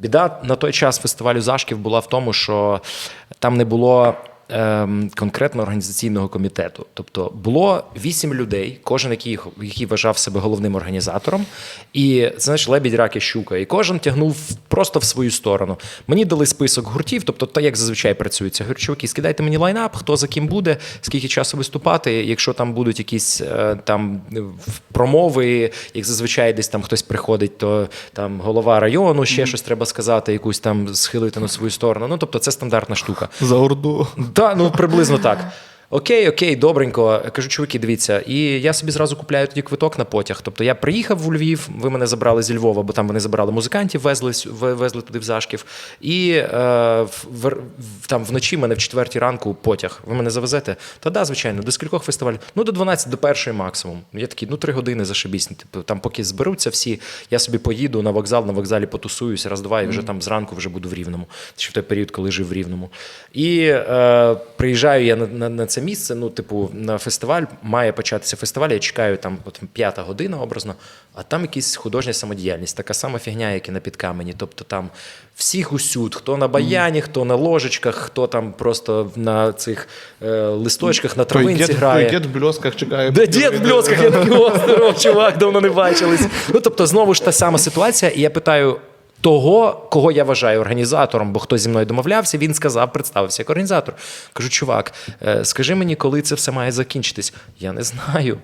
Біда на той час фестивалю Зашків була в тому, що там не було конкретно організаційного комітету. Тобто було вісім людей, кожен який, який вважав себе головним організатором, і це знаєш, лебідь, рак і щука. І кожен тягнув просто в свою сторону. Мені дали список гуртів, тобто так як зазвичай працюється. Говорю, чуваки, скидайте мені лайнап, хто за ким буде, скільки часу виступати. Якщо там будуть якісь е, там промови, як зазвичай десь там хтось приходить, то там голова району, ще щось треба сказати, якусь там схилити на свою сторону. Ну тобто це стандартна штука. За орду. Так, ну приблизно так. Окей, окей, добренько. Кажу, чуваки, дивіться, і я собі зразу купляю тоді квиток на потяг. Тобто я приїхав у Львів, ви мене забрали зі Львова, бо там вони забрали музикантів, везли, везли туди в Зашків. І е, в, там вночі мене в четвертій ранку потяг. Ви мене завезете? Та да, звичайно, до скількох фестивалів? Ну, до 12, до першої максимум. Я такий, ну три години зашибісь. Типу, там поки зберуться всі, я собі поїду на вокзал, на вокзалі потусуюсь, раз-два, і вже там зранку вже буду в Рівному. Ще в той період, коли жив в Рівному. І е, приїжджаю я на, на, на це місце. Ну, типу, на фестиваль має початися фестиваль. Я чекаю там от, п'ята година образно, а там якась художня самодіяльність, така сама фігня, як і на підкамені. Тобто там всіх усюд, хто на баяні, хто на ложечках, хто там просто на цих е, листочках на Той травинці дід, грає. той дід в бльосках чекає. Да, дід в бльосках, я такий, о, здоров, чувак, давно не бачились. Ну, тобто, знову ж та сама ситуація, і я питаю. Того, кого я вважаю організатором, бо хто зі мною домовлявся, він сказав, представився як організатор. Кажу, чувак, е, скажи мені, коли це все має закінчитись? Я не знаю.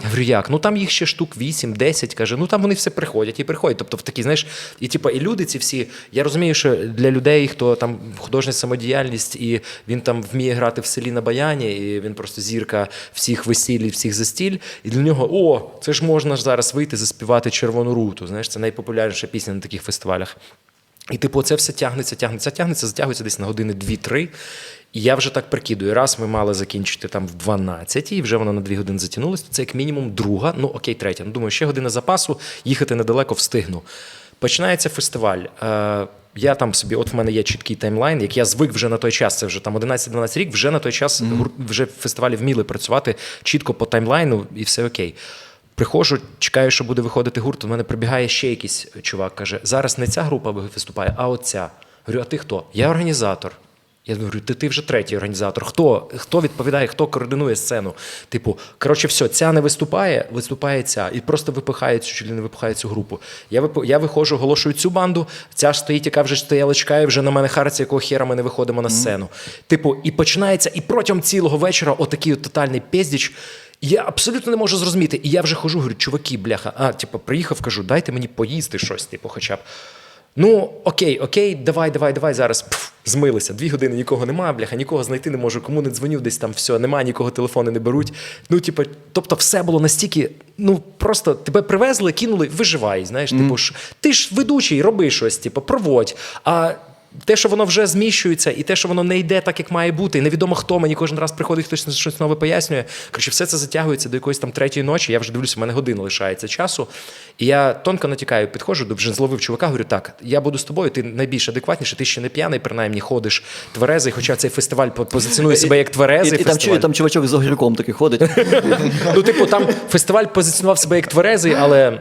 Я говорю, як? Ну там їх ще штук 8, 10, каже, ну там вони все приходять і приходять. Тобто в такі, знаєш, і типу, і люди ці всі. Я розумію, що для людей, хто там художня самодіяльність, і він там вміє грати в селі на баяні, і він просто зірка всіх весіль, всіх застіль. І для нього, о, це ж можна ж зараз вийти, заспівати червону руту. Знаєш, це найпопулярніша пісня на таких фестивалях. І типу, це все тягнеться, тягнеться, тягнеться, затягується десь на години 2-3. І я вже так прикидую. Раз ми мали закінчити там в 12, і вже воно на 2 години затягнулося, то це як мінімум друга, ну окей, третя. Ну, думаю, ще година запасу, їхати недалеко встигну. Починається фестиваль. Е, я там собі, от в мене є чіткий таймлайн, як я звик вже на той час, це вже там 11-12 рік, вже на той час гур- вже фестивалі вміли працювати чітко по таймлайну, і все окей. Приходжу, чекаю, що буде виходити гурт. У мене прибігає ще якийсь чувак, каже: зараз не ця група виступає, а оця. Говорю, а ти хто? Я організатор. Я говорю, ти, ти вже третій організатор. Хто, хто відповідає, хто координує сцену? Типу, коротше, все, ця не виступає, виступає ця. І просто випихає цю, чи не випихає цю групу. Я, вип... я виходжу, оголошую цю банду, ця ж стоїть, яка вже стояла, чекає, вже на мене хариться, якого хера ми не виходимо на сцену. Типу, і починається, і протягом цілого вечора отакий от тотальний піздіч. Я абсолютно не можу зрозуміти. І я вже хожу, говорю, чуваки, бляха, а, типу, приїхав, кажу, дайте мені поїсти щось, типу, хоча б. Ну, окей, окей, давай, давай, давай зараз. Пф, змилися. Дві години нікого немає, бляха, нікого знайти не можу, кому не дзвоню, десь там все, немає, нікого телефони не беруть. Ну, типу, тобто, все було настільки, ну просто тебе привезли, кинули, виживай. Знаєш, типу ж, ти ж ведучий, роби щось, типу, проводь. А те, що воно вже зміщується, і те, що воно не йде так, як має бути, і невідомо хто мені кожен раз приходить, хтось щось нове пояснює. Коротше, все це затягується до якоїсь там третьої ночі. Я вже дивлюся, в мене година лишається часу. І я тонко натякаю, підходжу, до- вже зловив чувака, говорю, так, я буду з тобою, ти найбільш адекватніший, ти ще не п'яний, принаймні ходиш тверезий, хоча цей фестиваль по- позиціонує себе як І, тверезий і там, там чувачок з огірком такий ходить. Ну, типу, там фестиваль позиціонував себе як тверезий, але.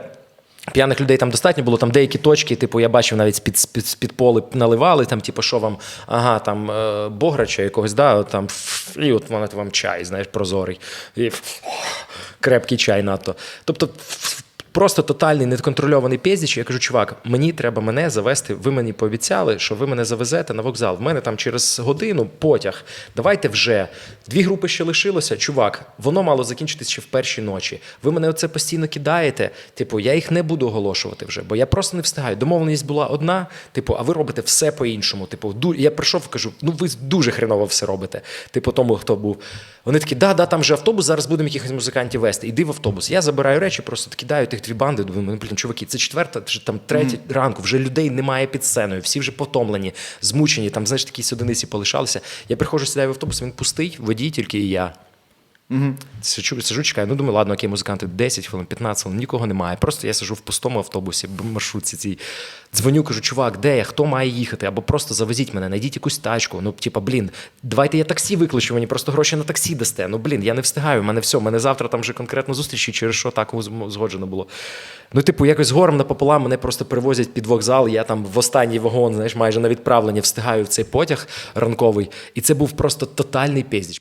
П'яних людей там достатньо було, там деякі точки, типу, я бачив навіть з-під, з-під, з-під поли наливали, там, типу, що вам, ага, там е, бограча якогось, да, там, і от вона вам чай, знаєш, прозорий. І, крепкий чай надто. Тобто, просто тотальний неконтрольований піздіч. Я кажу, чувак, мені треба мене завести. Ви мені пообіцяли, що ви мене завезете на вокзал. В мене там через годину потяг. Давайте вже. Дві групи ще лишилося. Чувак, воно мало закінчитись ще в першій ночі. Ви мене оце постійно кидаєте. Типу, я їх не буду оголошувати вже, бо я просто не встигаю. Домовленість була одна, типу, а ви робите все по-іншому. Типу, я прийшов, кажу, ну ви дуже хреново все робите. Типу, тому хто був. Вони такі, да, да, там же автобус, зараз будемо якихось музикантів вести. Іди в автобус. Я забираю речі, просто кидаю тих дві банди. Думаю, ну, блін, чуваки, це четверта, чи там третя ранку, вже людей немає під сценою, всі вже потомлені, змучені, там, знаєш, такі одиниці полишалися. Я приходжу, сідаю в автобус, він пустий, водій тільки і я. Сиджу, сиджу, чекаю. Ну, думаю, ладно, окей, музиканти 10 хвилин, 15 хвилин, нікого немає. Просто я сиджу в пустому автобусі, маршрутці цій. Дзвоню, кажу, чувак, де я? Хто має їхати? Або просто завезіть мене, знайдіть якусь тачку. Ну, типа, блін, давайте я таксі викличу, мені просто гроші на таксі дасте. Ну, блін, я не встигаю. У мене все, у мене завтра там вже конкретно зустріч, і через що так згоджено було. Ну, типу, якось горем напополам мене просто привозять під вокзал. Я там в останній вагон, знаєш, майже на відправленні встигаю в цей потяг ранковий. І це був просто тотальний піздіч.